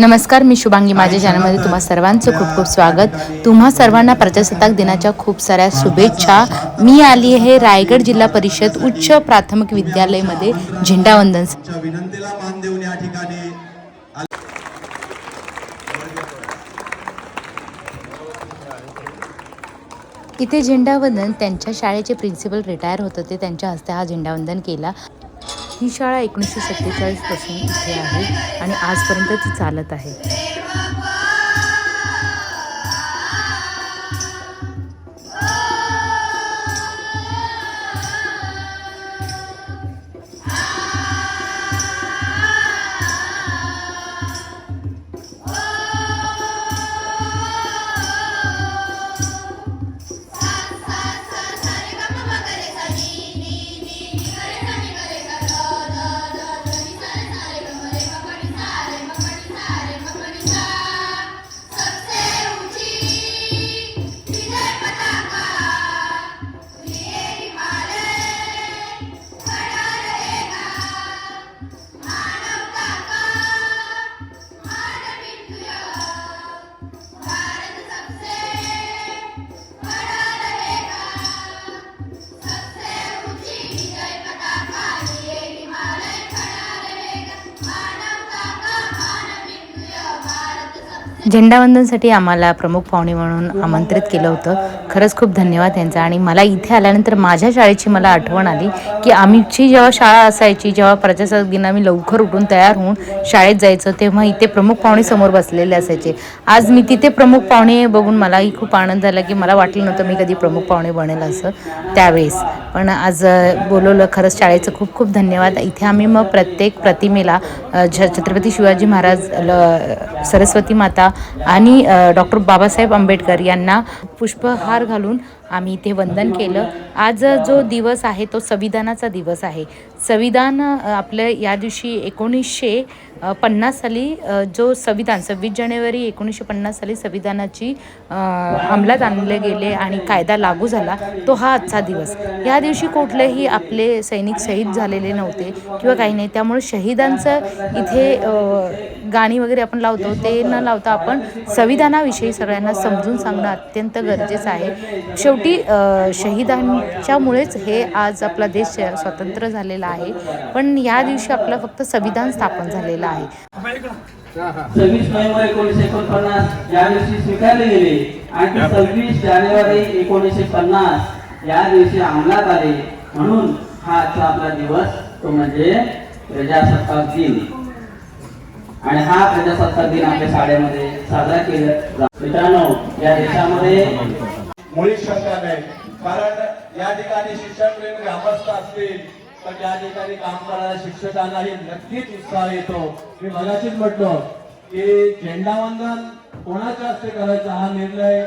नमस्कार मी शुभांगी. माझ्या चॅनलमध्ये तुम्हा सर्वांचं खूप खूप स्वागत. तुम्हा सर्वांना प्रजासत्ताक दिनाच्या खूप साऱ्या शुभेच्छा. मी आली आहे रायगड जिल्हा परिषद उच्च प्राथमिक विद्यालयमध्ये झेंडावंदन आमच्या विनंतीला मान देऊन या ठिकाणी इथे झेंडावंदन त्यांच्या शाळेचे प्रिन्सिपल रिटायर होत होते. त्यांच्या हस्ते हा झेंडावंदन केला. ही शाळा एकोणीसशे सत्तेचाळीसपासून इथे आहे आणि आजपर्यंत ती चालत आहे. झेंडावंदनसाठी आम्हाला प्रमुख पाहुणे म्हणून आमंत्रित केलं होतं. खरंच खूप धन्यवाद त्यांचा आणि मला इथे आल्यानंतर माझ्या शाळेची मला आठवण आली की आमची जेव्हा शाळा असायची जेव्हा प्रजासत्ताक दिन आम्ही लवकर उठून तयार होऊन शाळेत जायचं तेव्हा इथे प्रमुख पाहुणे समोर बसलेले असायचे. आज मी तिथे प्रमुख पाहुणे बघून मलाही खूप आनंद झाला की मला वाटलं नव्हतं मी कधी प्रमुख पाहुणे बनेल असं त्यावेळेस. पण आज बोलवलं खरंच शाळेचं खूप खूप धन्यवाद. इथे आम्ही मग प्रत्येक प्रतिमेला छ छत्रपती शिवाजी महाराज ल सरस्वती माता आणि डॉक्टर बाबासाहेब आंबेडकर यांना पुष्पहार घालून आम्ही इथे वंदन केलं. आज जो दिवस आहे तो संविधानाचा दिवस आहे. संविधान आपलं या दिवशी एकोणीसशे पन्नास साली जो संविधान सव्वीस जानेवारी एकोणीसशे पन्नास साली संविधानाची अंमलात आणले गेले आणि कायदा लागू झाला तो हा आजचा दिवस. या दिवशी कुठलेही आपले सैनिक शहीद झालेले नव्हते किंवा काही नाही. त्यामुळे शहीदांचं इथे गाणी वगैरे आपण लावतो ते न लावता आपण संविधानाविषयी सगळ्यांना समजून सांगणं अत्यंत गरजेचं आहे. शेवटी शहीदांच्यामुळेच हे आज आपला देश स्वतंत्र झालेला आहे. पण या दिवशी आपलं फक्त संविधान स्थापन झालेलं आहे. सव्वीस नोव्हेंबर एकोणीसशे एकोणपन्नास या दिवशी स्वीकारले गेले. आणि सव्वीस जानेवारी एकोणीसशे पन्नास या दिवशी अंमलात आले. म्हणून हा आजचा आपला दिवस तो म्हणजे प्रजासत्ताक दिन. आणि हा प्रजासत्ताक दिन आपल्या शाळेमध्ये साजरा केला मित्रांनो या देशामध्ये मुळीच शंका नाही. कारण या ठिकाणी ग्रामस्थ असतील तर त्या ठिकाणी काम करणाऱ्या शिक्षकांनाही नक्कीच उत्साह येतो. मी मगाशीच म्हटलो की झेंडावंदन कोणाच्या हस्ते करायचा हा निर्णय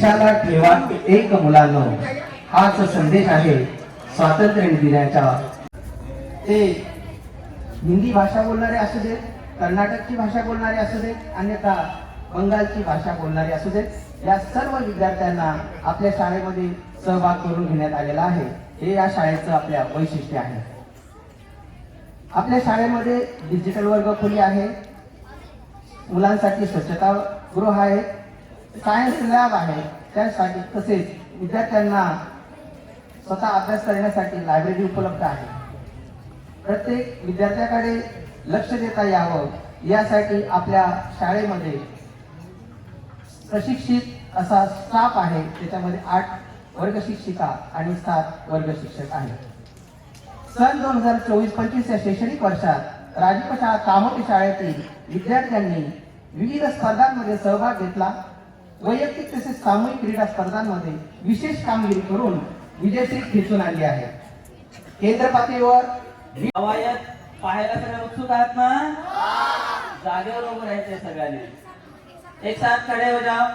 देशाला ठेवा एक मुलांनो हाच संदेश आहे स्वातंत्र्य दिनाच्या ते हिंदी भाषा बोलणारे असू देत कर्नाटकची भाषा बोलणारे असू देत अन्यथा बंगालची भाषा बोलणारे असू देत या सर्व विद्यार्थ्यांना आपल्या शाळेमध्ये सहभाग करून घेण्यात आलेला आहे. हे या शाळेचं आपल्या वैशिष्ट्य आहे. आपल्या शाळेमध्ये डिजिटल वर्ग खोली आहे. मुलांसाठी स्वच्छता गृह आहे. सायन्स लॅब आहे. त्यासाठी तसेच विद्यार्थ्यांना स्वतः अभ्यास करण्यासाठी लायब्ररी उपलब्ध आहे. प्रत्येक विद्यार्थ्याकडे लक्ष देता यावं यासाठी आपल्या शाळेमध्ये प्रशिक्षित असा स्टाफ आहे त्याच्यामध्ये आठ वर्ग शिक्षिका आणि सात वर्ग शिक्षक आहेत. सन दोन हजार चोवीस पंचवीस या शैक्षणिक वर्षात राजपशा कामोटी शाळेतील विद्यार्थ्यांनी विविध स्पर्धांमध्ये सहभाग घेतला. वैयक्तिक तसेच सामूहिक क्रीडा स्पर्धांमध्ये विशेष कामगिरी करून विजयश्री खेचून आणली आहे. केंद्र पातळीवर पाहायला सगळे उत्सुक आहात ना? जागेवर उभं राहायचे सगळ्यांनी. एक साथ खडे हो जाओ.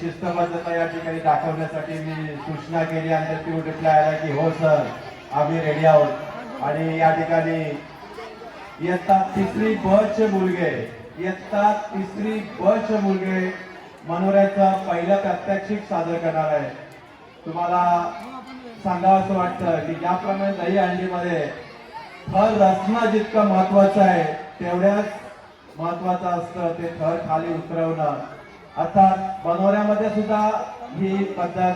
शिस्तबद्धता या ठिकाणी दाखवण्यासाठी मी सूचना केली आणि ती रिप्लाय आला की हो सर आम्ही रेडी आहोत. आणि या ठिकाणी इयत्ता तिसरी ब मुलगे. इयत्ता तिसरी ब मुलगे. मनोऱ्याचं पहिलं प्रात्यक्षिक सादर करणार आहे. तुम्हाला सांगावं असं वाटतं की ज्याप्रमाणे दही दहीहंडीमध्ये थर रचना जितकं महत्वाचं आहे तेवढ्याच महत्वाचं असतं ते थर खाली उतरवणं. अर्थात बनवण्यामध्ये सुद्धा ही पद्धत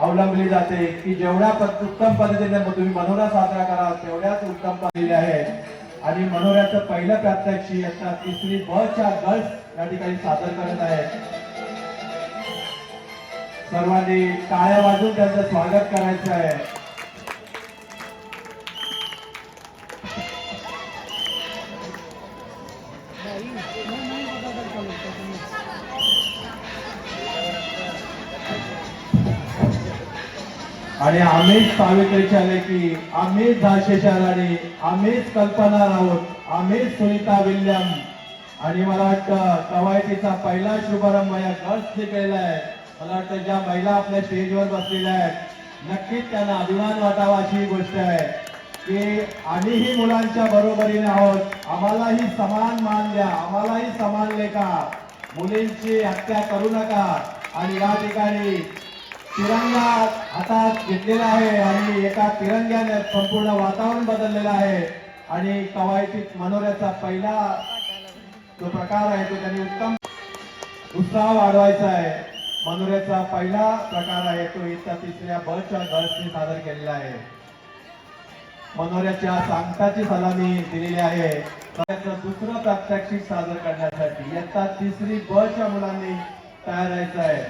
अवलंबली जाते की जेवढ्या पद- उत्तम पद्धतीने तुम्ही मनोरा साजरा करा तेवढ्याच उत्तम पद्धतीने आहे. आणि मनोऱ्याचं पहिलं प्रात्यक्षिक आता तिसरी बच्या च्या गर्ल्स या ठिकाणी सादर करत आहेत सर्वांनी टाळ्या वाजून त्यांचं स्वागत करायचं आहे. आणि आम्हीच सावित्रीच्या लेखी आम्हीच झाशीच्या राणी आम्हीच कल्पना राऊत आम्हीच सुनीता विल्यम. आणि मला वाटतं कवायतीचा पहिला शुभारंभ या गर्ल्सने केलेला आहे. मला वाटतं ज्या महिला आपल्या स्टेजवर बसलेल्या आहेत नक्कीच त्यांना अभिमान वाटावा अशी गोष्ट आहे. की आम्हीही मुलांच्या बरोबरीने आहोत. आम्हालाही समान मान द्या. आम्हालाही समान लेखा. मुलींची हत्या करू नका. आणि या ठिकाणी तिरंगा हातात घेतलेला आहे आणि एका तिरंग्याने संपूर्ण वातावरण बदललेलं आहे. आणि कवायतीत मनोऱ्याचा पहिला जो प्रकार आहे तो त्यांनी उत्तम उत्साह वाढवायचा आहे. मनोऱ्याचा पहिला प्रकार आहे तो इथल्या तिसऱ्या बसच्या गर्ल्सनी सादर केलेला आहे. मनोऱ्याच्या सांगताची सलामी दिलेली आहे. त्याचं दुसरं प्रात्यक्षिक सादर करण्यासाठी इयत्ता तिसरी बच्या मुलांनी तयार व्हायचं आहे.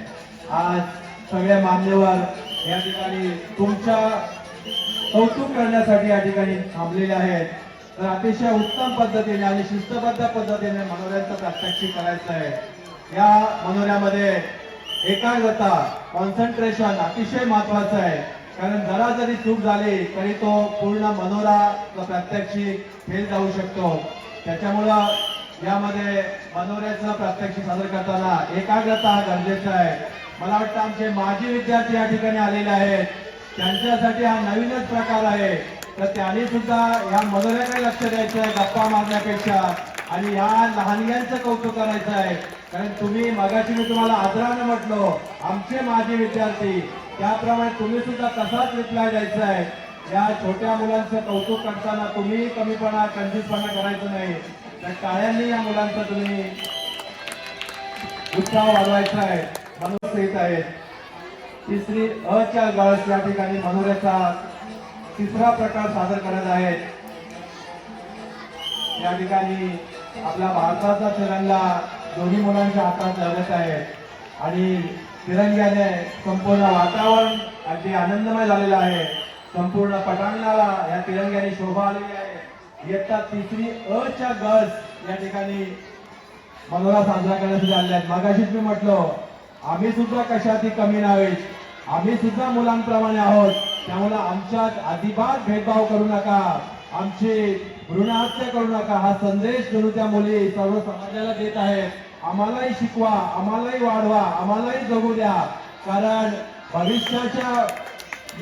आज सगळ्या मान्यवर या ठिकाणी तुमच्या कौतुक करण्यासाठी या ठिकाणी थांबलेले आहेत. तर अतिशय उत्तम पद्धतीने आणि शिस्तबद्ध पद्धतीने मनोऱ्यांचं प्रात्यक्षिक करायचं आहे. या मनोऱ्यामध्ये एकाग्रता कॉन्सन्ट्रेशन अतिशय महत्वाचं आहे. कारण जरा जरी चूक झाली तरी तो पूर्ण मनोरा प्रात्यक्षिक फेल जाऊ शकतो. त्याच्यामुळं यामध्ये मनोऱ्याचं प्रात्यक्षिक सादर करताना एकाग्रता हा गरजेचा आहे. मला वाटतं आमचे माजी विद्यार्थी या ठिकाणी आलेले आहेत. त्यांच्यासाठी हा नवीनच प्रकार आहे. तर त्यांनी सुद्धा ह्या मनोऱ्याकडे लक्ष द्यायचं आहे गप्पा मारण्यापेक्षा. आणि ह्या लहानग्यांचं कौतुक करायचं आहे. कारण तुम्ही मगाशी मी तुम्हाला आदरानं म्हटलो आमचे माजी विद्यार्थी त्याप्रमाणे तुम्ही सुद्धा तसाच रिप्लाय द्यायचा आहे. या छोट्या मुलांचं कौतुक करताना तुम्ही कमीपणा कंजूसपणा करायचं नाही. तर टाळ्यांनी या मुलांचा तुम्ही उत्साह वाढवायचा आहे. मनुष्य येत आहेत. तिसरी अच्या गळस या ठिकाणी मनोऱ्याचा तिसरा प्रकार सादर करत आहेत. या ठिकाणी आपल्या भारताचा तिरंगा दोन्ही मुलांच्या हातात लढत आहे. आणि तिरंग्याने संपूर्ण वातावरण अगदी आनंदमय झालेलं आहे. संपूर्ण पटांगणाला या तिरंग्याने शोभा आलेली आहे. इयत्ता तिसरी अच्या गर्ल्स या ठिकाणी मनोरा साजरा करण्यासाठी आले आहेत. मागाशीच मी म्हटलं आम्ही सुद्धा कशातही कमी नाहीत. आम्ही सुद्धा मुलांप्रमाणे आहोत. त्यामुळे आमच्यात अजिबात भेदभाव करू नका. आमची भ्रूणहत्या करू नका. हा संदेश जणू त्या मुली सर्व समाजाला देत आहेत. आम्हालाही शिकवा आम्हालाही वाढवा आम्हालाही जगू द्या. कारण भविष्याच्या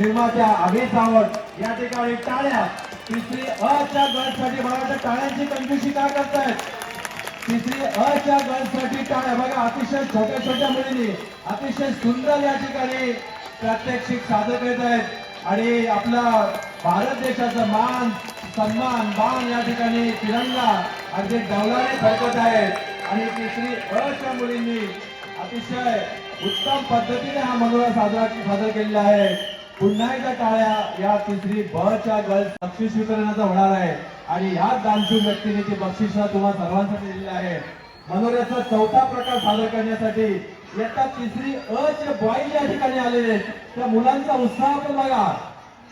निर्मात्या आम्ही सावट या ठिकाणी टाळ्या. तिसरी अच्या गटसाठी मला वाटतं टाळ्यांची कंजूशी का करतायत? तिसरी अच्या गर्ल्ससाठी टाळ्या. बघा अतिशय छोट्या छोट्या मुलींनी अतिशय सुंदर या ठिकाणी प्रात्यक्षिक सादर करत आहेत. आणि आपला भारत देशाचा मान सन्मान मान या ठिकाणी तिरंगा अगदी डवलाने फडकत आहेत. आणि तिसरी अच्या मुलींनी अतिशय उत्तम पद्धतीने हा मनोरा साजरा सादर केलेला आहे. पुन्हा एकदा टाळ्या या तिसरी बच्या गर्ल्स बक्षीस वितरणाचा होणार आहे. आणि ह्या दानशूर व्यक्तीने ती बक्षीस तुम्हाला सर्वांसाठी दिलेली आहे मनोऱ्याचा चौथा प्रकार सादर करण्यासाठी इयत्ता तिसरी अ चे बॉईल या ठिकाणी आलेले आहेत. त्या मुलांचा उत्साह पण बघा.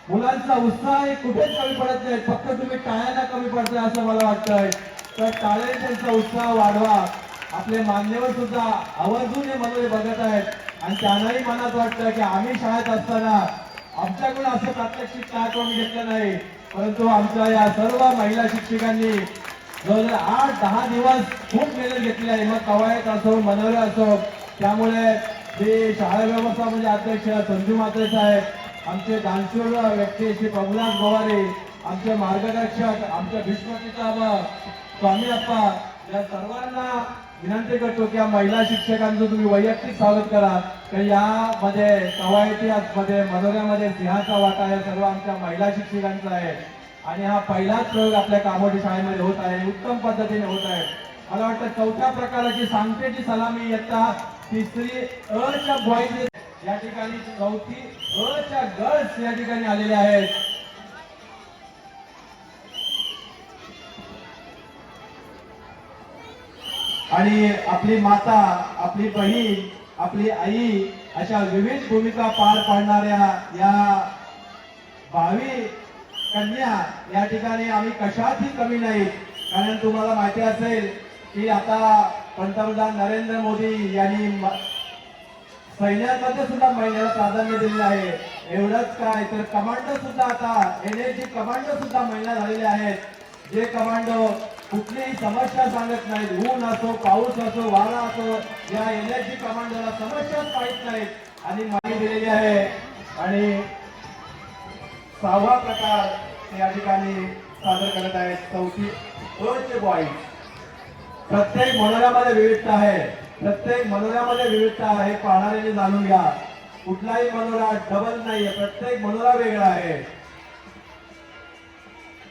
मुलांचा उत्साह हे कुठेच कमी पडत नाही. फक्त तुम्ही टाळ्यांना कमी पडताय असं मला वाटतंय. तर टाळे त्यांचा उत्साह वाढवा. आपले मान्यवर सुद्धा आवर्जून हे मनोरे बघत आहेत. आणि त्यांनाही मनात वाटतं की आम्ही शाळेत असताना आमच्याकडून असं प्रात्यक्षिक कार्यक्रम घेतलं नाही. परंतु आमच्या या सर्व महिला शिक्षकांनी जवळजवळ आठ दहा दिवस खूप मेहनत घेतली आहे. मग कवायत असो मनोरे असो त्यामुळे ते शाळा व्यवस्था म्हणजे अध्यक्ष संजू मात्रे साहेब आमचे दानशूर व्यक्ती श्री प्रभुनाथ गोवारे आमचे मार्गदर्शक आमच्या भीष्मपिता स्वामी अप्पा या सर्वांना विनंती करतो की या महिला शिक्षकांचं तुम्ही वैयक्तिक स्वागत करा. तर यामध्ये कवायती मध्ये मनोऱ्यामध्ये सिंहाचा वाटा आहे. सर्व आमच्या महिला शिक्षकांचा आहे. आणि हा पहिलाच प्रयोग आपल्या कामोडी शाळेमध्ये होत आहे. उत्तम पद्धतीने होत आहे. मला वाटतं चौथ्या प्रकाराची सांगतेची सलामी इयत्ता तिसरी अच्या बॉईज या ठिकाणी चौथी अच्या गर्ल्स या ठिकाणी आलेल्या आहेत. आणि आपली माता आपली बहीण आपली आई अशा विविध भूमिका पार पाडणाऱ्या या भावी कन्या या ठिकाणी आम्ही कशातही कमी नाही. कारण तुम्हाला माहिती असेल की आता पंतप्रधान नरेंद्र मोदी यांनी सैन्यामध्ये सुद्धा महिन्याला प्राधान्य दिलेलं आहे. एवढंच काय तर कमांडो सुद्धा आता एनएची कमांडो सुद्धा महिला झालेले आहेत. जे कमांडो कुठलीही समस्या सांगत नाहीत. ऊन असो पाऊस असो वारा असो या एनर्जी कमांडरला समस्याच माहीत नाहीत. आणि माहिती दिलेली आहे. आणि सहावा प्रकार ते या ठिकाणी सादर करत आहेत. चौथी अचे बॉईज प्रत्येक मनोऱ्यामध्ये विविधता आहे. प्रत्येक मनोऱ्यामध्ये विविधता आहे. पाहणाऱ्याने जाणून घ्या. कुठलाही मनोरा डबल नाहीये. प्रत्येक मनोरा वेगळा आहे.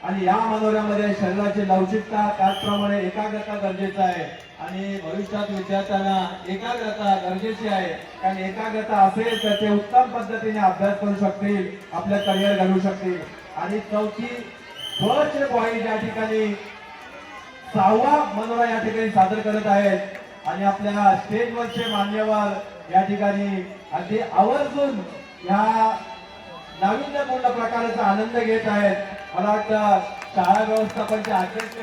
आणि या मनोऱ्यामध्ये शरीराची लवचिकता त्याचप्रमाणे एकाग्रता गरजेचं आहे. आणि भविष्यात विद्यार्थ्यांना एकाग्रता गरजेची आहे. कारण एकाग्रता असेल तर ते उत्तम पद्धतीने अभ्यास करू शकतील आपलं करिअर घडवू शकतील. आणि चौथी फर्स्ट पॉईंट या ठिकाणी सहावा मनोरा या ठिकाणी सादर करत आहेत. आणि आपल्या स्टेजवरचे मान्यवर या ठिकाणी अगदी आवर्जून या नाविन्यपूर्ण प्रकारचा आनंद घेत आहेत. मला वाटतं शाळा व्यवस्थापनचे अध्यक्ष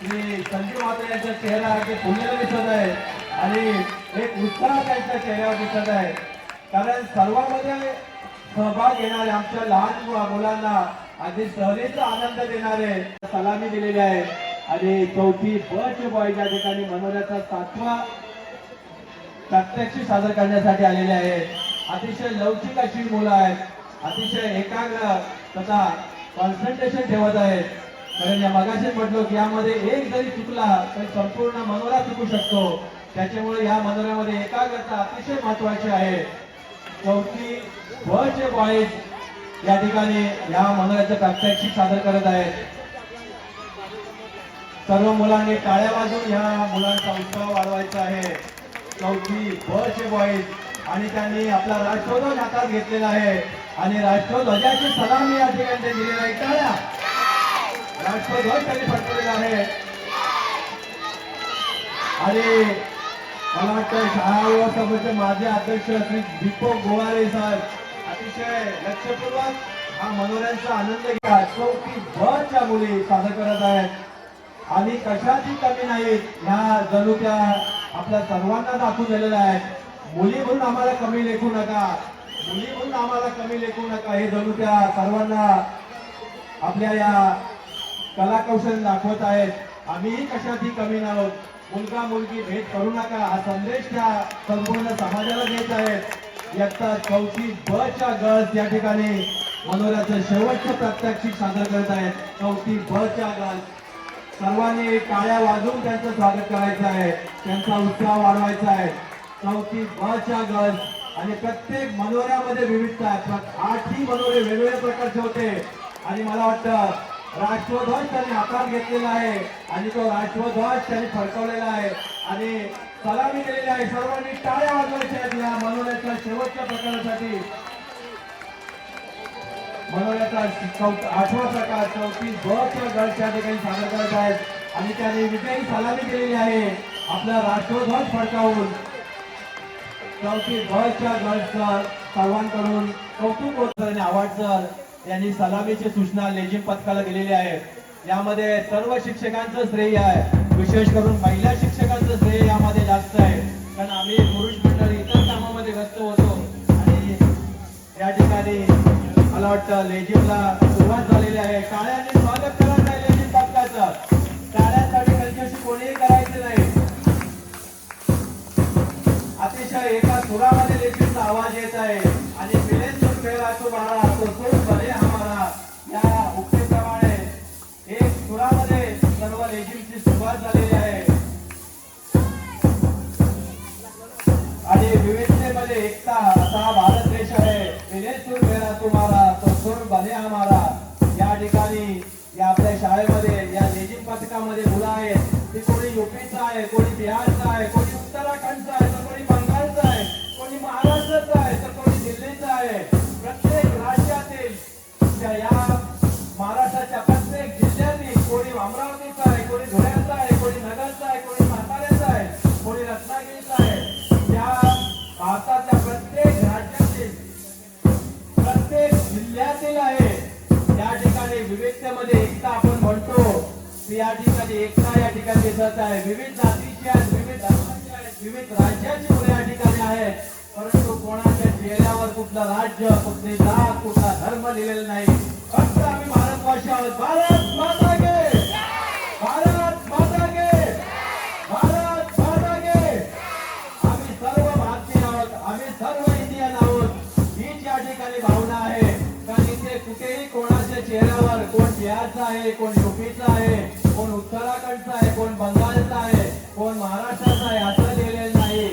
श्री संजीव मात्र यांचा चेहरा अगदी फुललेला दिसत आहे. आणि एक उत्साह त्यांच्या चेहऱ्यावर दिसत आहे. कारण सर्वांमध्ये सहभाग घेणारे आमच्या लहान मुलांना अगदी सहलीचा आनंद देणारे सलामी दिलेली आहे. आणि चौथी बच बॉय या ठिकाणी मनोऱ्याचा सातवा प्रात्यक्षिक सादर करण्यासाठी आलेले आहेत अतिशय लवचिक अशी मुलं आहेत. अतिशय एकाग्र तथा कॉन्सन्ट्रेशन ठेवत आहेत. कारण या मगाशीच म्हटलो की यामध्ये एक जरी चुकला तर संपूर्ण मनोरा चुकू शकतो. त्याच्यामुळे या मनोऱ्यामध्ये एकाग्रता अतिशय महत्वाची आहे. चौथी बचे बॉईज या ठिकाणी या मनोऱ्याचं प्रात्यक्षिक सादर करत आहेत. सर्व मुलांनी टाळ्या वाजवून ह्या मुलांचा उत्साह वाढवायचा आहे. चौथी बचे बॉईज आणि त्यांनी आपला राष्ट्रध्वज हातात घेतलेला आहे. आणि राष्ट्रध्वजाची सलामी या ठिकाणी दिलेला आहे. टाळ्या राष्ट्रध्वज त्यांनी फडकवलेला आहे. आणि मला वाटतं शाळा व्यवस्थापनाचे माजी अध्यक्ष श्री दीपक गोवारे साहेब अतिशय लक्षपूर्वक हा मनोऱ्यांचा आनंद घ्या. की भरच्या मुली सादर करत आहेत. आणि कशाची कमी नाहीत ह्या जणू त्या आपल्या सर्वांना दाखवून दिलेल्या आहेत. मुली म्हणून आम्हाला कमी लेखू नका. मुली म्हणून आम्हाला कमी लेखू नका. हे जणू त्या सर्वांना आपल्या या कलाकौशल दाखवत आहेत. आम्हीही कशातही कमी नाहोत मुलगा मुलगी भेद करू नका. हा संदेश त्या संपूर्ण समाजाला देत आहेत इयत्ता चौथी ब च्या गर्ल्स या ठिकाणी मनोऱ्याचं शेवटचं प्रात्यक्षिक सादर करत आहेत. चौथी ब च्या गर्ल्स. सर्वांनी टाळ्या वाजवून त्यांचं स्वागत करायचं आहे. त्यांचा उत्साह वाढवायचा आहे. चौथी च्या आणि प्रत्येक मनोऱ्यामध्ये विविधता आहे. आठही मनोरे वेगवेगळ्या प्रकारचे होते. आणि मला वाटतं राष्ट्रध्वज त्यांनी हातात घेतलेला आहे. आणि तो राष्ट्रध्वज त्यांनी फडकवलेला आहे. आणि सलामी दिलेली आहे. सर्वांनी टाळ्या वाजवायच्या आहेत या मनोऱ्याच्या शेवटच्या प्रकारासाठी. मनोऱ्याचा आठवा प्रकार चौथी च्या गट त्या ठिकाणी सादर करत आहेत. आणि त्याने विजयी सलामी केलेली आहे. आपला राष्ट्रध्वज फडकावून. चौथी ब च्या सर्वांकडून कौतुक होत आणि सर यांनी सलामीची सूचना लेझिम पथकाला दिलेली आहे. यामध्ये सर्व शिक्षकांचं श्रेय आहे. विशेष करून महिला शिक्षकांचं श्रेय यामध्ये जास्त आहे. कारण आम्ही पुरुष मंडळ इतर कामामध्ये व्यस्त होतो. आणि या ठिकाणी मला वाटतं लेझिमला सुरुवात झालेली आहे. काळ्याने स्वागत अतिशय एका सुरामध्ये देखील आवाज येत आहे. आणि मिलेन तो खेळा तो बाळा तो सूर भले हमारा या उक्तीप्रमाणे एक सुरामध्ये सर्व लेझिमची सुरुवात झालेली आहे. आणि विविधतेमध्ये एकता असा दिसत आहे. विविध जातीची आहेत विविध धर्माची आहेत विविध राज्याची मुले या ठिकाणी आहेत. परंतु कोणाच्या चेहऱ्यावर कुठलं राज्य कुठली जात कुठला धर्म लिहिलेला नाही. फक्त आम्ही भारतवासी आहोत. भारत माता गे भारत माता गे भारत माता गे आम्ही सर्व भारतीय आहोत. आम्ही सर्व इंडियन आहोत. हीच या ठिकाणी भावना आहे. कारण इथे कुठेही कोणाच्या चेहऱ्यावर कोण बिहारचा आहे कोण युपीचा आहे कोण उत्तराखंडचा आहे कोण बंगालचा आहे कोण महाराष्ट्राचा आहे असं लिहिलेलं नाही.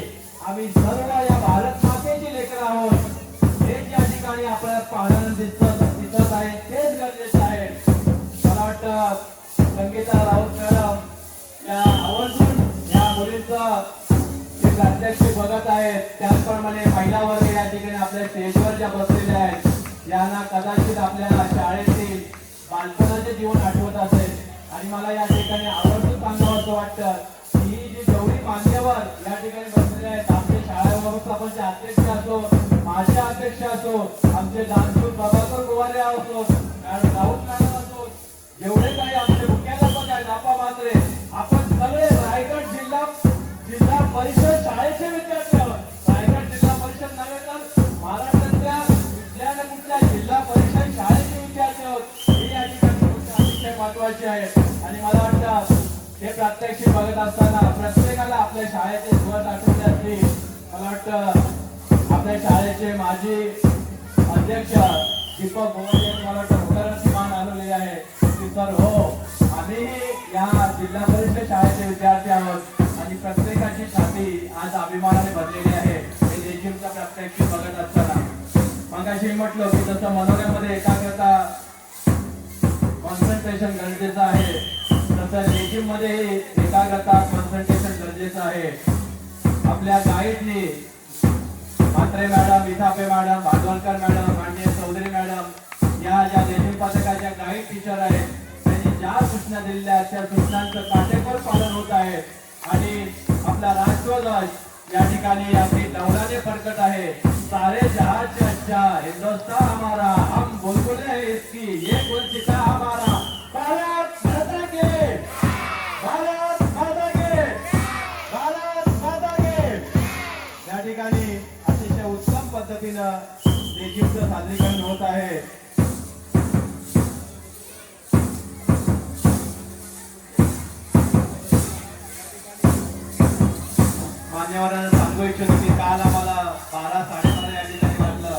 आम्ही सर्व या भारत मातेची लेकर आहोत. हे ज्या ठिकाणी आपल्याला पाहणं दिसत दिसत आहे. तेच गरजेचं आहे. मला वाटतं संगीता राऊत मॅडम या आवर्जून या मुलींचं जे प्रात्यक्षिक बघत आहेत त्याचप्रमाणे महिला वर्ग या ठिकाणी आपल्या स्टेजवर ज्या बसलेल्या आहेत. यांना कदाचित आपल्या शाळेतील बालपणाचे जीवन आठवत असेल. आणि मला या ठिकाणी आवर्जून सांगावं असं वाटतं. की जी जेवढी मान्यवर या ठिकाणी बसलेले आहेत आमचे शाळा व्यवस्थापनचे अध्यक्ष असो माझे अध्यक्ष असो आमचे दानशूर प्रभाकर गोवारे असो मॅडम राऊत मॅडम असो जेवढे काही आमचे मुख्याध्यापक आहेत आपा मात्रे. आपण सगळे रायगड जिल्हा जिल्हा परिषद शाळेचे विद्यार्थी आहोत. रायगड जिल्हा परिषद नव्हे तर महाराष्ट्रातल्या कुठल्या जिल्हा परिषद शाळेचे विद्यार्थी आहोत. हे या ठिकाणी गोष्ट अतिशय महत्वाची आहे हे प्रात्यक्षिक बघत असताना प्रत्येकाला आपल्या शाळेचे दिवस आठवले असतील मला वाटतं आपल्या शाळेचे माजी अध्यक्ष दीपक गोवारी मला वाटतं मान आणलेले आहे. की सर हो आम्ही या जिल्हा परिषद शाळेचे विद्यार्थी आहोत आणि प्रत्येकाची छाती आज अभिमानाने भरलेली आहे. हे लेजिमचा प्रात्यक्षिक बघत असताना. मग अशी म्हटलं की जसं मनोऱ्यामध्ये एकाग्रता कॉन्सन्ट्रेशन गरजेचं आहे तसं रेजिममध्ये एकाग्रता कॉन्सन्ट्रेशन गरजेचं आहे. आपल्या गाईडनी Mhatre madam Vithape madam Bhagwalkar madam माननीय चौधरी मॅडम या ज्या रेजिम पथकाच्या गाईड टीचर आहेत त्यांनी ज्या सूचना दिलेल्या आहेत त्या सूचनांचं काटेकोर पालन होत आहे. आणि आपला राष्ट्रध्वज या ठिकाणी आपली डौलाने फरकत आहे. सारे जहाज से अच्छा हिंदुस्तान हमारा हम बुलबुले हैं इसकी ये गुलचिता हमारा? भारत उत्तम पद्धतीनं सादरीकरण होत आहे. मान्यवरांना सांगू इच्छितो की काल आम्हाला बारा साडेबारा या ठिकाणी वाटलं.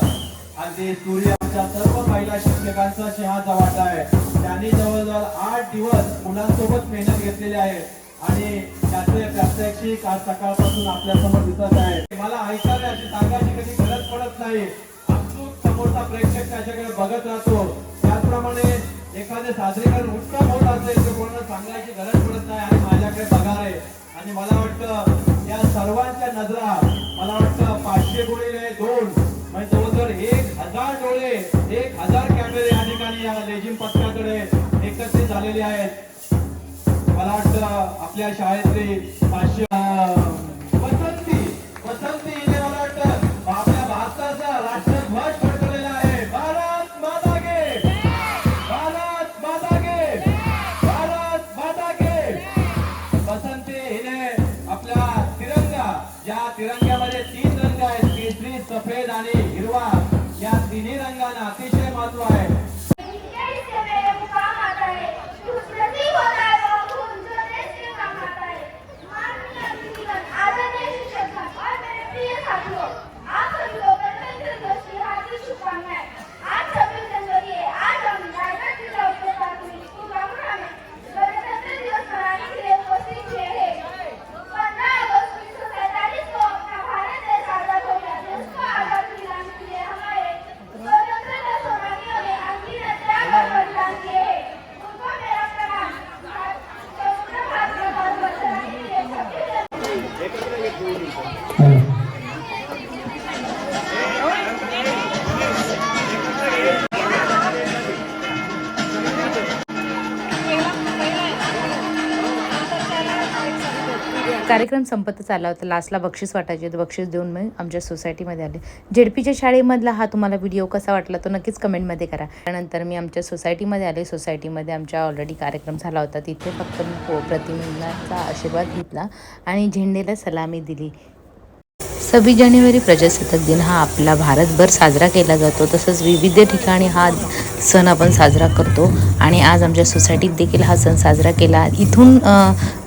अगदी सूर्य आमच्या सर्व महिला शिक्षकांचा शहाचा वाटा आहे. त्यांनी जवळजवळ आठ दिवस मुलांसोबत मेहनत घेतलेली आहे. आणि त्याचे प्रात्यक्षिक आज सकाळपासून आपल्यासमोर दिसत आहे. मला ऐकायला अशी सांगायची कधी गरज पडत नाही. आपसूक समोरचा प्रेक्षक त्याच्याकडे बघत राहतो. त्याचप्रमाणे एखादे सादरीकरण उत्तम होत असेल ते कोणाला सांगायची गरज पडत नाही आणि माझ्याकडे पगार आहे आणि मला वाटतं या सर्वांच्या नजरा मला वाटतं पाचशे गुणिले दोन. म्हणजे जवळजवळ एक हजार डोळे एक हजार कॅमेरे या ठिकाणी या लेझिम पथकाकडे एकत्रित झालेले आहेत. मला वाटतं आपल्या शाळेतले पाचशे वसंती वसंती हिने मला वाटतं. आपल्या भारताचा राष्ट्रध्वज फडकवलेला आहे. भारत माता गे भारत माता गे भारत माता गे वसंती हिने आपला तिरंगा ज्या तिरंग्यामध्ये कार्यक्रम संपतच आला होता. लास्टला बक्षीस वाटायचे तर बक्षीस देऊन मी आमच्या सोसायटीमध्ये आले. जेडपीच्या शाळेमधला हा तुम्हाला व्हिडिओ कसा वाटला तो नक्कीच कमेंटमध्ये करा. त्यानंतर मी आमच्या सोसायटीमध्ये आले. सोसायटीमध्ये आमच्या ऑलरेडी कार्यक्रम झाला होता. तिथे फक्त मी पो आशीर्वाद घेतला आणि झेंडेला सलामी दिली. सव्वीस जानेवारी प्रजासत्ताक दिन हा आपला भारतभर साजरा केला जातो. तसंच विविध ठिकाणी हा सण आपण साजरा करतो. आणि आज आमच्या सोसायटीत देखील हा सण साजरा केला. इथून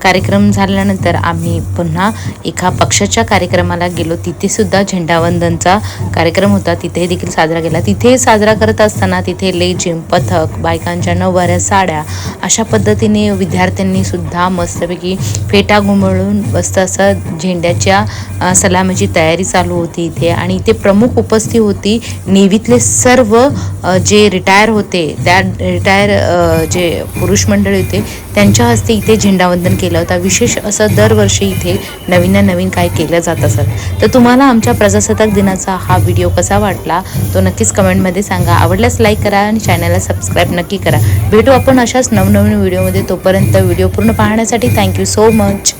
कार्यक्रम झाल्यानंतर आम्ही पुन्हा एका पक्षाच्या कार्यक्रमाला गेलो. तिथेसुद्धा झेंडावंदनचा कार्यक्रम होता. तिथे देखील साजरा केला. तिथे साजरा करत असताना तिथे लेझिम पथक बायकांच्या नऊवाऱ्या साड्या अशा पद्धतीने विद्यार्थ्यांनीसुद्धा मस्तपैकी फेटा घुमळून मस्त असं झेंड्याच्या सलामीची सलामीची तयारी चालू होती इथे आणि इथे प्रमुख उपस्थित होती नेव्हीतले सर्व जे रिटायर होते त्या रिटायर जे पुरुष मंडळी होते त्यांच्या हस्ते इथे झेंडावंदन केलं होतं. विशेष असं दरवर्षी इथे नवीन ना नवीन काय केलं जात असत. तर तुम्हाला आमच्या प्रजासत्ताक दिनाचा हा व्हिडिओ कसा वाटला तो नक्कीच कमेंटमध्ये सांगा. आवडल्यास लाईक करा आणि चॅनलला सबस्क्राईब नक्की करा. भेटू आपण अशाच नवनवीन व्हिडिओमध्ये. तोपर्यंत व्हिडिओ पूर्ण पाहण्यासाठी थँक्यू सो मच.